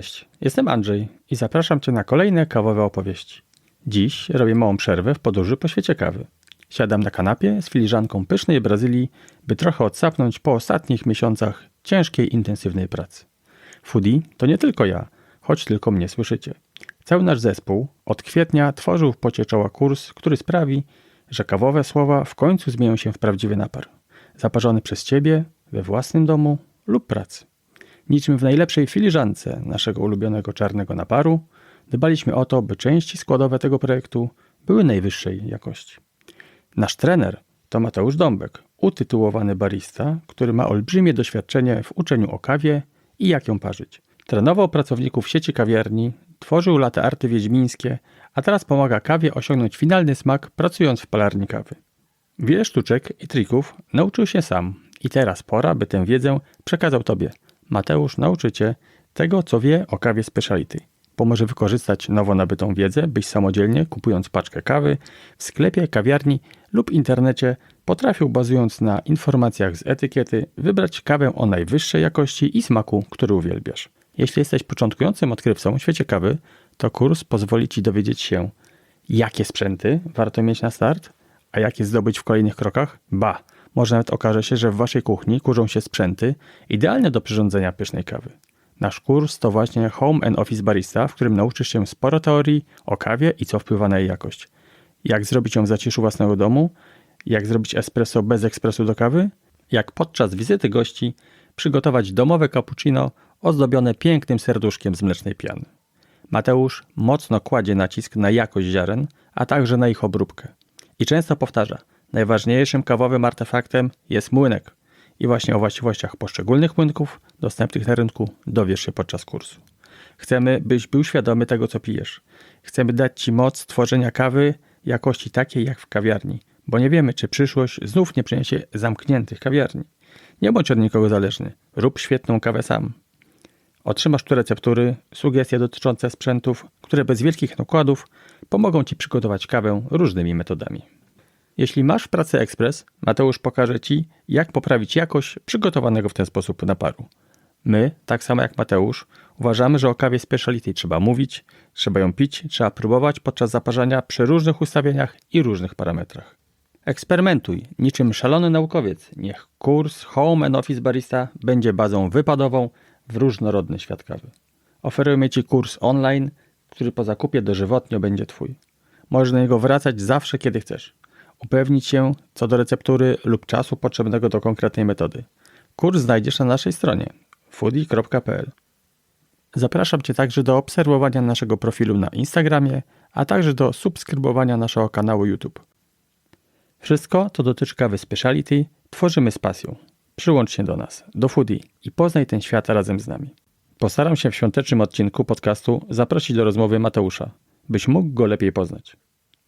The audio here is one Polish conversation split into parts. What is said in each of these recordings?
Cześć, jestem Andrzej i zapraszam Cię na kolejne kawowe opowieści. Dziś robię małą przerwę w podróży po świecie kawy. Siadam na kanapie z filiżanką pysznej Brazylii, by trochę odsapnąć po ostatnich miesiącach ciężkiej, intensywnej pracy. Foodie to nie tylko ja, choć tylko mnie słyszycie. Cały nasz zespół od kwietnia tworzył w pocie czoła kurs, który sprawi, że kawowe słowa w końcu zmienią się w prawdziwy napar. Zaparzony przez Ciebie, we własnym domu lub pracy. Niczym w najlepszej filiżance naszego ulubionego czarnego naparu, dbaliśmy o to, by części składowe tego projektu były najwyższej jakości. Nasz trener to Mateusz Dąbek, utytułowany barista, który ma olbrzymie doświadczenie w uczeniu o kawie i jak ją parzyć. Trenował pracowników sieci kawiarni, tworzył late arty wiedźmińskie, a teraz pomaga kawie osiągnąć finalny smak pracując w palarni kawy. Wiele sztuczek i trików nauczył się sam i teraz pora, by tę wiedzę przekazał Tobie. Mateusz nauczy Cię tego, co wie o kawie speciality. Pomoże wykorzystać nowo nabytą wiedzę, byś samodzielnie, kupując paczkę kawy w sklepie, kawiarni lub internecie, potrafił, bazując na informacjach z etykiety, wybrać kawę o najwyższej jakości i smaku, który uwielbiasz. Jeśli jesteś początkującym odkrywcą w świecie kawy, to kurs pozwoli Ci dowiedzieć się, jakie sprzęty warto mieć na start, a jak je zdobyć w kolejnych krokach? Ba, może nawet okaże się, że w Waszej kuchni kurzą się sprzęty idealne do przyrządzenia pysznej kawy. Nasz kurs to właśnie Home and Office Barista, w którym nauczysz się sporo teorii o kawie i co wpływa na jej jakość. Jak zrobić ją w zaciszu własnego domu, jak zrobić espresso bez ekspresu do kawy, jak podczas wizyty gości przygotować domowe cappuccino ozdobione pięknym serduszkiem z mlecznej piany. Mateusz mocno kładzie nacisk na jakość ziaren, a także na ich obróbkę. I często powtarza, najważniejszym kawowym artefaktem jest młynek. I właśnie o właściwościach poszczególnych młynków dostępnych na rynku dowiesz się podczas kursu. Chcemy, byś był świadomy tego, co pijesz. Chcemy dać Ci moc tworzenia kawy jakości takiej jak w kawiarni, bo nie wiemy, czy przyszłość znów nie przyniesie zamkniętych kawiarni. Nie bądź od nikogo zależny. Rób świetną kawę sam. Otrzymasz tu receptury, sugestie dotyczące sprzętów, które bez wielkich nakładów pomogą Ci przygotować kawę różnymi metodami. Jeśli masz w pracy ekspres, Mateusz pokaże Ci, jak poprawić jakość przygotowanego w ten sposób naparu. My, tak samo jak Mateusz, uważamy, że o kawie speciality trzeba mówić, trzeba ją pić, trzeba próbować podczas zaparzania przy różnych ustawieniach i różnych parametrach. Eksperymentuj, niczym szalony naukowiec. Niech kurs Home and Office Barista będzie bazą wypadową w różnorodny świat kawy. Oferujemy Ci kurs online, który po zakupie dożywotnio będzie Twój. Możesz do niego wracać zawsze, kiedy chcesz. Upewnić się co do receptury lub czasu potrzebnego do konkretnej metody. Kurs znajdziesz na naszej stronie foodie.pl. Zapraszam Cię także do obserwowania naszego profilu na Instagramie, a także do subskrybowania naszego kanału YouTube. Wszystko, co dotyczy kawy speciality, tworzymy z pasją. Przyłącz się do nas, do Foodie i poznaj ten świat razem z nami. Postaram się w świątecznym odcinku podcastu zaprosić do rozmowy Mateusza, byś mógł go lepiej poznać.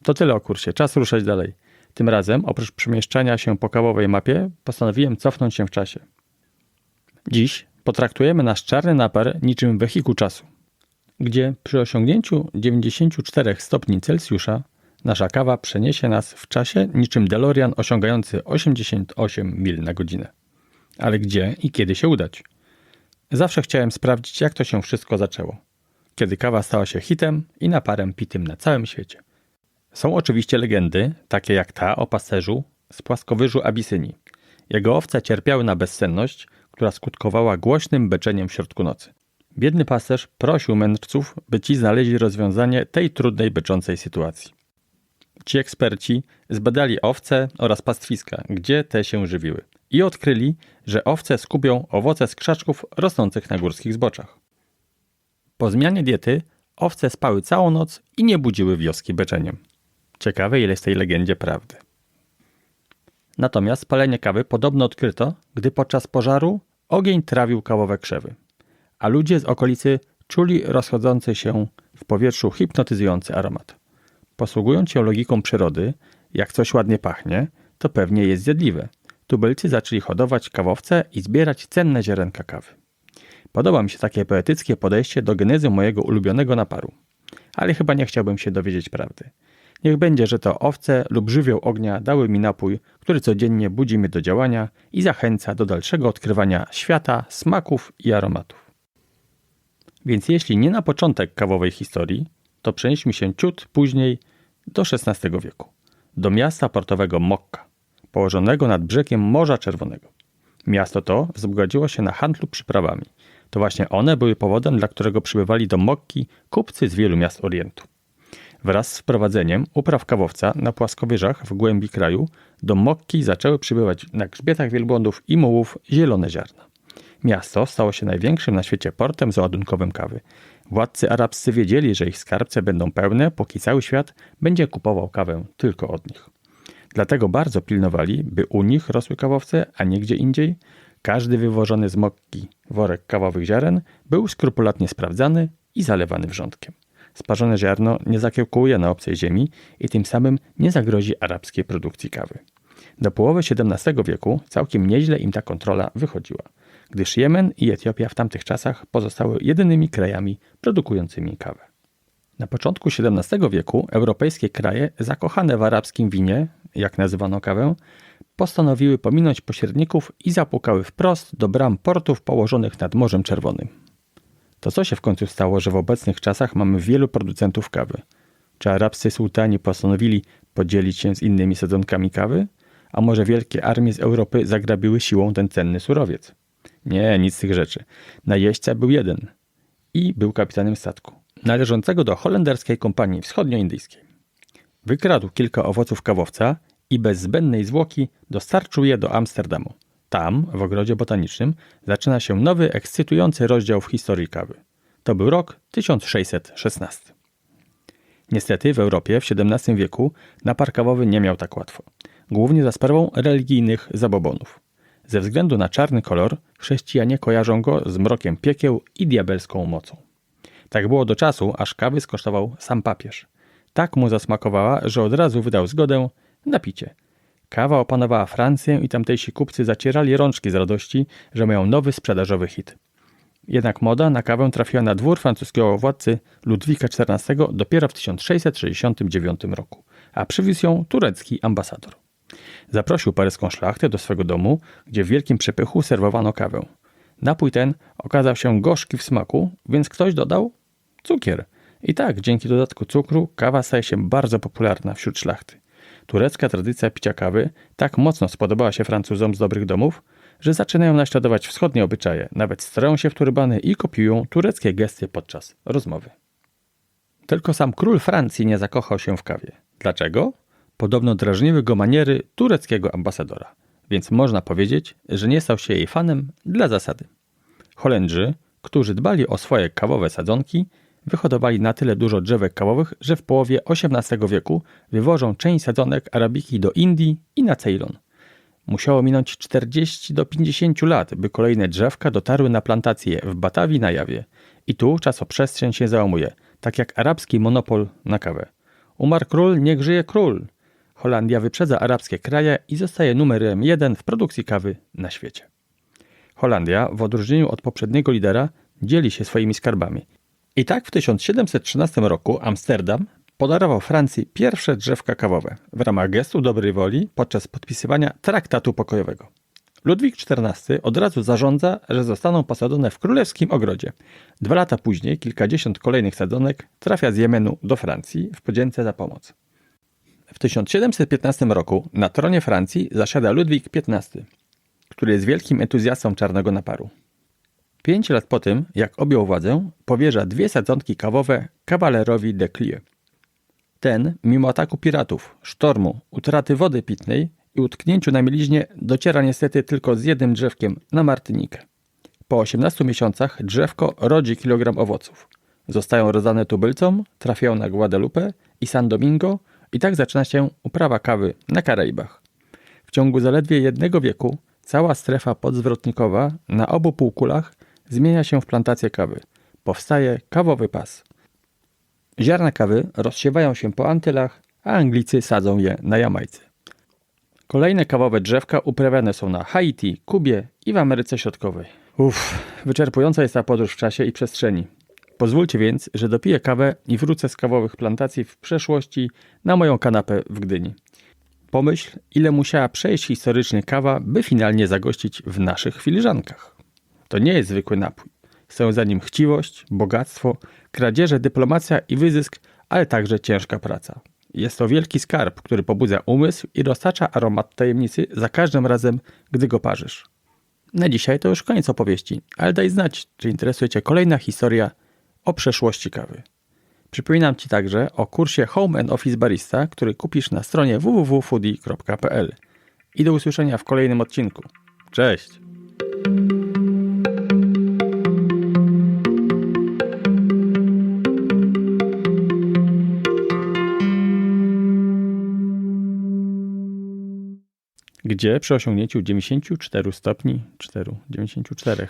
To tyle o kursie, czas ruszać dalej. Tym razem, oprócz przemieszczania się po kawowej mapie, postanowiłem cofnąć się w czasie. Dziś potraktujemy nasz czarny napar niczym wehikuł czasu, gdzie przy osiągnięciu 94 stopni Celsjusza nasza kawa przeniesie nas w czasie niczym DeLorean osiągający 88 mil na godzinę. Ale gdzie i kiedy się udać? Zawsze chciałem sprawdzić, jak to się wszystko zaczęło. Kiedy kawa stała się hitem i naparem pitym na całym świecie. Są oczywiście legendy, takie jak ta o pasterzu z płaskowyżu Abysynii. Jego owce cierpiały na bezsenność, która skutkowała głośnym beczeniem w środku nocy. Biedny pasterz prosił mędrców, by ci znaleźli rozwiązanie tej trudnej beczącej sytuacji. Ci eksperci zbadali owce oraz pastwiska, gdzie te się żywiły i odkryli, że owce skubią owoce z krzaczków rosnących na górskich zboczach. Po zmianie diety owce spały całą noc i nie budziły wioski beczeniem. Ciekawe, ile jest tej legendzie prawdy. Natomiast palenie kawy podobno odkryto, gdy podczas pożaru ogień trawił kawowe krzewy, a ludzie z okolicy czuli rozchodzący się w powietrzu hipnotyzujący aromat. Posługując się logiką przyrody, jak coś ładnie pachnie, to pewnie jest zjadliwe. Tubylcy zaczęli hodować kawowce i zbierać cenne ziarenka kawy. Podoba mi się takie poetyckie podejście do genezy mojego ulubionego naparu. Ale chyba nie chciałbym się dowiedzieć prawdy. Niech będzie, że to owce lub żywioł ognia dały mi napój, który codziennie budzi mnie do działania i zachęca do dalszego odkrywania świata, smaków i aromatów. Więc jeśli nie na początek kawowej historii, to przenieśmy się ciut później do XVI wieku, do miasta portowego Mokka, położonego nad brzegiem Morza Czerwonego. Miasto to wzbogaciło się na handlu przyprawami. To właśnie one były powodem, dla którego przybywali do Mokki kupcy z wielu miast Orientu. Wraz z wprowadzeniem upraw kawowca na płaskowyżach w głębi kraju do Mokki zaczęły przybywać na grzbietach wielbłądów i mułów zielone ziarna. Miasto stało się największym na świecie portem załadunkowym kawy. Władcy arabscy wiedzieli, że ich skarbce będą pełne, póki cały świat będzie kupował kawę tylko od nich. Dlatego bardzo pilnowali, by u nich rosły kawowce, a nie gdzie indziej. Każdy wywożony z Mokki worek kawowych ziaren był skrupulatnie sprawdzany i zalewany wrzątkiem. Sparzone ziarno nie zakiełkuje na obcej ziemi i tym samym nie zagrozi arabskiej produkcji kawy. Do połowy XVII wieku całkiem nieźle im ta kontrola wychodziła, gdyż Jemen i Etiopia w tamtych czasach pozostały jedynymi krajami produkującymi kawę. Na początku XVII wieku europejskie kraje zakochane w arabskim winie, jak nazywano kawę, postanowiły pominąć pośredników i zapukały wprost do bram portów położonych nad Morzem Czerwonym. To co się w końcu stało, że w obecnych czasach mamy wielu producentów kawy? Czy arabscy sułtani postanowili podzielić się z innymi sadzonkami kawy? A może wielkie armie z Europy zagrabiły siłą ten cenny surowiec? Nie, nic z tych rzeczy. Najeźdźca był jeden i był kapitanem statku, należącego do holenderskiej kompanii wschodnioindyjskiej. Wykradł kilka owoców kawowca i bez zbędnej zwłoki dostarczył je do Amsterdamu. Tam, w ogrodzie botanicznym, zaczyna się nowy, ekscytujący rozdział w historii kawy. To był rok 1616. Niestety w Europie w XVII wieku napar kawowy nie miał tak łatwo. Głównie za sprawą religijnych zabobonów. Ze względu na czarny kolor, chrześcijanie kojarzą go z mrokiem piekieł i diabelską mocą. Tak było do czasu, aż kawy skosztował sam papież. Tak mu zasmakowała, że od razu wydał zgodę na picie. Kawa opanowała Francję i tamtejsi kupcy zacierali rączki z radości, że mają nowy sprzedażowy hit. Jednak moda na kawę trafiła na dwór francuskiego władcy Ludwika XIV dopiero w 1669 roku, a przywiózł ją turecki ambasador. Zaprosił paryską szlachtę do swego domu, gdzie w wielkim przepychu serwowano kawę. Napój ten okazał się gorzki w smaku, więc ktoś dodał cukier. I tak, dzięki dodatku cukru, kawa staje się bardzo popularna wśród szlachty. Turecka tradycja picia kawy tak mocno spodobała się Francuzom z dobrych domów, że zaczynają naśladować wschodnie obyczaje, nawet stroją się w turbany i kopiują tureckie gesty podczas rozmowy. Tylko sam król Francji nie zakochał się w kawie. Dlaczego? Podobno drażniły go maniery tureckiego ambasadora, więc można powiedzieć, że nie stał się jej fanem dla zasady. Holendrzy, którzy dbali o swoje kawowe sadzonki, wyhodowali na tyle dużo drzewek kawowych, że w połowie XVIII wieku wywożą część sadzonek arabiki do Indii i na Ceylon. Musiało minąć 40 do 50 lat, by kolejne drzewka dotarły na plantacje w Batawii na Jawie. I tu czasoprzestrzeń się załamuje, tak jak arabski monopol na kawę. Umarł król, niech żyje król! Holandia wyprzedza arabskie kraje i zostaje numerem jeden w produkcji kawy na świecie. Holandia, w odróżnieniu od poprzedniego lidera, dzieli się swoimi skarbami. I tak w 1713 roku Amsterdam podarował Francji pierwsze drzewka kawowe w ramach gestu dobrej woli podczas podpisywania traktatu pokojowego. Ludwik XIV od razu zarządza, że zostaną posadzone w królewskim ogrodzie. Dwa lata później kilkadziesiąt kolejnych sadzonek trafia z Jemenu do Francji w podzięce za pomoc. W 1715 roku na tronie Francji zasiada Ludwik XV, który jest wielkim entuzjastą czarnego naparu. Pięć lat po tym, jak objął władzę, powierza dwie sadzonki kawowe kawalerowi de Clie. Ten, mimo ataku piratów, sztormu, utraty wody pitnej i utknięciu na mieliźnie, dociera niestety tylko z jednym drzewkiem na Martynikę. Po 18 miesiącach drzewko rodzi kilogram owoców. Zostają rozdane tubylcom, trafiają na Guadalupe i San Domingo i tak zaczyna się uprawa kawy na Karaibach. W ciągu zaledwie jednego wieku cała strefa podzwrotnikowa na obu półkulach zmienia się w plantację kawy. Powstaje kawowy pas. Ziarna kawy rozsiewają się po Antylach, a Anglicy sadzą je na Jamajce. Kolejne kawowe drzewka uprawiane są na Haiti, Kubie i w Ameryce Środkowej. Uff, wyczerpująca jest ta podróż w czasie i przestrzeni. Pozwólcie więc, że dopiję kawę i wrócę z kawowych plantacji w przeszłości na moją kanapę w Gdyni. Pomyśl, ile musiała przejść historycznie kawa, by finalnie zagościć w naszych filiżankach. To nie jest zwykły napój. Stoją za nim chciwość, bogactwo, kradzieże, dyplomacja i wyzysk, ale także ciężka praca. Jest to wielki skarb, który pobudza umysł i roztacza aromat tajemnicy za każdym razem, gdy go parzysz. Na dzisiaj to już koniec opowieści, ale daj znać, czy interesuje Cię kolejna historia o przeszłości kawy. Przypominam Ci także o kursie Home and Office Barista, który kupisz na stronie www.foodie.pl. I do usłyszenia w kolejnym odcinku. Cześć! Gdzie przy osiągnięciu 94 stopni, 4, 94